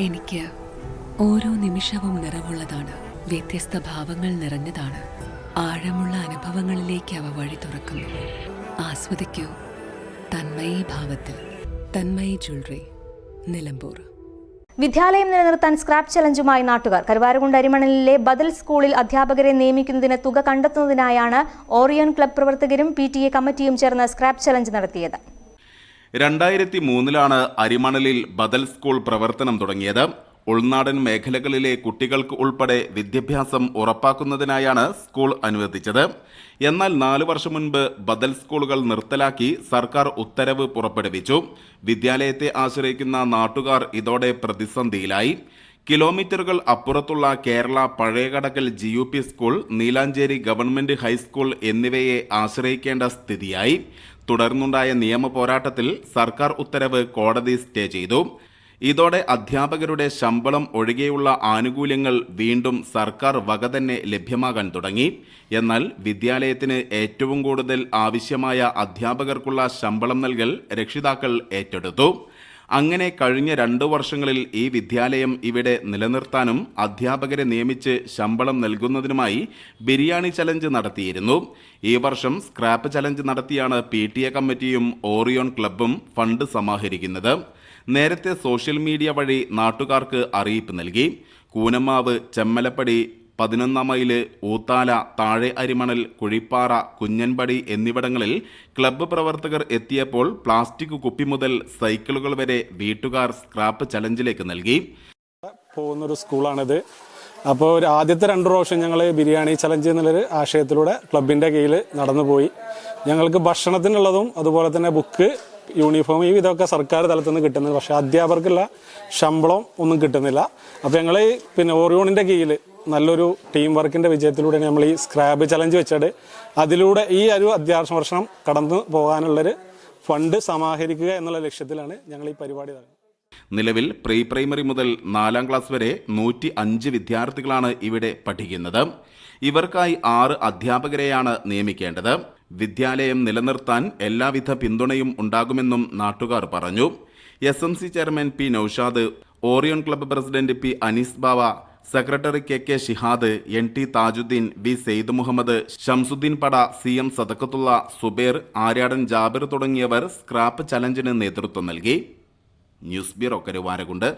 എനിക്ക് ഓരോ നിമിഷവും നിറവുള്ളതാണ്. വ്യത്യസ്ത ഭാവങ്ങൾ നിറഞ്ഞതാണ്. ആഴമുള്ള അനുഭവങ്ങളിലേക്ക് അവ വഴി തുറക്കുന്നു. ആസ്വദിക്കൂ. തന്മയി ഭാവത്തിൽ. തന്മയി ജ്വല്ലറി. നിലമ്പൂർ. വിദ്യാലയം നിലനിർത്താൻ സ്ക്രാപ്പ് ചലഞ്ചുമായി നാട്ടുകാർ. കരുവാരകുണ്ട് അരിമണലിലെ ബദൽ സ്കൂളിൽ അധ്യാപകരെ നിയമിക്കുന്നതിന് തുക കണ്ടെത്തുന്നതിനായാണ് ഓറിയൻ ക്ലബ് പ്രവർത്തകരും പി കമ്മിറ്റിയും ചേർന്ന് സ്ക്രാപ്പ് ചലഞ്ച് നടത്തിയത്. രണ്ടായിരത്തി മൂന്നിലാണ് അരിമണലിൽ ബദൽ സ്കൂൾ പ്രവർത്തനം തുടങ്ങിയത്. ഉൾനാടൻ മേഖലകളിലെ കുട്ടികൾക്ക് ഉൾപ്പെടെ വിദ്യാഭ്യാസം ഉറപ്പാക്കുന്നതിനായാണ് സ്കൂൾ അനുവദിച്ചത്. എന്നാൽ നാലു വർഷം മുൻപ് ബദൽ സ്കൂളുകൾ നിർത്തലാക്കി സർക്കാർ ഉത്തരവ് പുറപ്പെടുവിച്ചു. വിദ്യാലയത്തെ ആശ്രയിക്കുന്ന നാട്ടുകാർ ഇതോടെ പ്രതിസന്ധിയിലായി. കിലോമീറ്ററുകൾ അപ്പുറത്തുള്ള Kerala Pazhayakadakkal G U P school Neelancheri government high school എന്നിവയെ ആശ്രയിക്കേണ്ട സ്ഥിതിയായി. തുടർന്നുണ്ടായ നിയമ പോരാട്ടത്തിൽ സർക്കാർ ഉത്തരവ് കോടതി സ്റ്റേ ചെയ്തു. ഇതോടെ അധ്യാപകരുടെ ശമ്പളം ഒഴികെയുള്ള ആനുകൂല്യങ്ങൾ വീണ്ടും സർക്കാർ വക തന്നെ ലഭ്യമാകാൻ തുടങ്ങി. എന്നാൽ വിദ്യാലയത്തിന് ഏറ്റവും കൂടുതൽ ആവശ്യമായ അധ്യാപകർക്കുള്ള ശമ്പളം നൽകൽ രക്ഷിതാക്കൾ ഏറ്റെടുത്തു. അങ്ങനെ കഴിഞ്ഞ രണ്ടു വർഷങ്ങളിൽ ഈ വിദ്യാലയം ഇവിടെ നിലനിർത്താനും അധ്യാപകരെ നിയമിച്ച് ശമ്പളം നൽകുന്നതിനുമായി ബിരിയാണി ചലഞ്ച് നടത്തിയിരുന്നു. ഈ വർഷം സ്ക്രാപ്പ് ചലഞ്ച് നടത്തിയാണ് പി ടി എ കമ്മിറ്റിയും ഓറിയോൺ ക്ലബും ഫണ്ട് സമാഹരിക്കുന്നത്. നേരത്തെ സോഷ്യൽ മീഡിയ വഴി നാട്ടുകാർക്ക് അറിയിപ്പ് നൽകി. കൂനമാവ് ചെമ്മലപ്പടി പതിനൊന്നാം മൈൽ ഊത്താല താഴെ അരിമണൽ കുഴിപ്പാറ കുഞ്ഞൻപടി എന്നിവിടങ്ങളിൽ ക്ലബ്ബ് പ്രവർത്തകർ എത്തിയപ്പോൾ പ്ലാസ്റ്റിക് കുപ്പി മുതൽ സൈക്കിളുകൾ വരെ വീട്ടുകാർ സ്ക്രാപ്പ് ചലഞ്ചിലേക്ക് നൽകി. പോകുന്നൊരു സ്കൂളാണിത്. അപ്പോൾ ഒരു ആദ്യത്തെ രണ്ട് പ്രാവശ്യം ഞങ്ങൾ ബിരിയാണി ചലഞ്ച് എന്നുള്ളൊരു ആശയത്തിലൂടെ ക്ലബിന്റെ കീഴിൽ നടന്നുപോയി. ഞങ്ങൾക്ക് ഭക്ഷണത്തിനുള്ളതും അതുപോലെ തന്നെ ബുക്ക് യൂണിഫോം ഈ ഇതൊക്കെ സർക്കാർ തലത്തിൽ നിന്ന് കിട്ടുന്നത്. പക്ഷേ അധ്യാപകർക്കുള്ള ശമ്പളം ഒന്നും കിട്ടുന്നില്ല. അപ്പോൾ ഞങ്ങൾ പിന്നെ ഓറിയോണിന്റെ കീഴിൽ നല്ലൊരു ടീം വർക്കിന്റെ വിജയത്തിലൂടെയാണ് നമ്മൾ ഈ സ്ക്രാബ് ചലഞ്ച് വെച്ചത്. അതിലൂടെ ഈ ഒരു അധ്യാപന വർഷം കടന്നു പോകാനുള്ളൊരു ഫണ്ട് സമാഹരിക്കുക എന്നുള്ള ലക്ഷ്യത്തിലാണ് ഞങ്ങൾ ഈ പരിപാടി നടത്തുന്നത് നിലവിൽ പ്രീ പ്രൈമറി മുതൽ നാലാം ക്ലാസ് വരെ നൂറ്റി അഞ്ച് വിദ്യാർത്ഥികളാണ് ഇവിടെ പഠിക്കുന്നത്. ഇവർക്കായി ആറ് അധ്യാപകരെയാണ് നിയമിക്കേണ്ടത്. വിദ്യാലയം നിലനിർത്താൻ എല്ലാവിധ പിന്തുണയും ഉണ്ടാകുമെന്നും നാട്ടുകാർ പറഞ്ഞു. S M C chairman P Naushad Orion club president P Anees Bava secretary K K Shihad N T Tajuddin V Saeed Muhammad Shamsuddin പട സി എം സദക്കത്തുള്ള സുബേർ ആര്യാടൻ ജാബിർ തുടങ്ങിയവർ സ്ക്രാപ്പ് ചലഞ്ചിന് നേതൃത്വം നൽകി. News bureau Karuvarakundu.